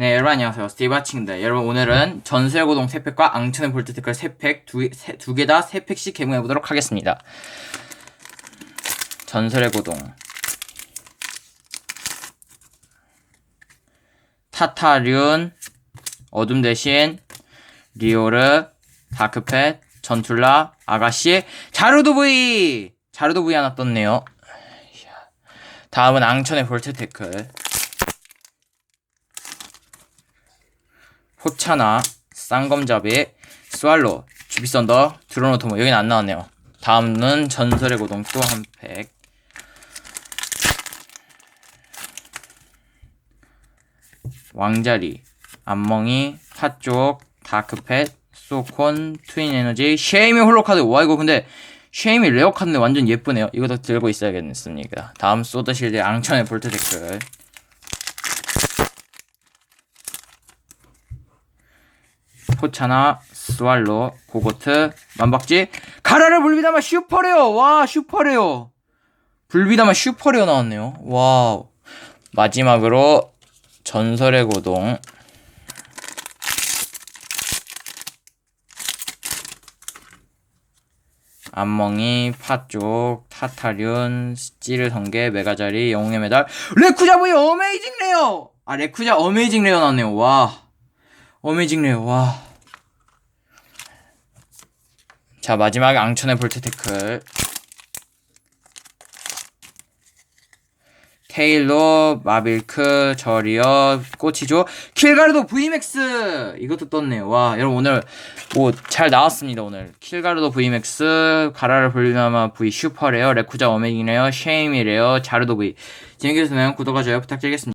네, 여러분 안녕하세요. 스티브 하칭입니다. 여러분 오늘은 전설 고동 3팩과 앙천의 볼트 태클 3팩 두 개 다 3팩씩 개봉해 보도록 하겠습니다. 전설의 고동 타타륜 어둠 대신 리오르 다크펫 전툴라 아가씨 자루도 V 하나 떴네요. 다음은 앙천의 볼트 태클 호차나 쌍검잡이 스왈로 주비썬더 드로노토모 여기는 안 나왔네요. 다음은 전설의 고동 또 한 팩. 왕자리 안멍이 타쪽 다크펫 소콘 트윈 에너지 쉐이미 홀로카드. 와 이거 근데 쉐이미 레어 카드인데 완전 예쁘네요. 이거 도 들고 있어야겠습니다. 다음 소드실드 앙천의 볼트 댓글 포차나 스왈로 고고트 만박지. 가라를 불비다마 슈퍼레어 와 슈퍼레어 불비다마 슈퍼레어 나왔네요. 와우. 마지막으로 전설의 고동. 안멍이 파쪽 타타륜 스찌르 성게 메가자리 영웅의 메달. 레쿠자 보이 어메이징 레어! 아 레쿠자 어메이징 레어 나왔네요. 와. 어메이징 레어. 와. 자 마지막에 앙천의 볼트 태클. 테일러 마빌크 저리어 꼬치조 킬가르도 VMAX 이것도 떴네요. 와 여러분 오늘 뭐 잘 나왔습니다 오늘. 킬가르도 VMAX 가라를 불리나마 V 슈퍼레어 레쿠자 어메이징 레어 쉐이미 레어 자르도 V 재밌게 보셨나요 구독과 좋아요 부탁드리겠습니다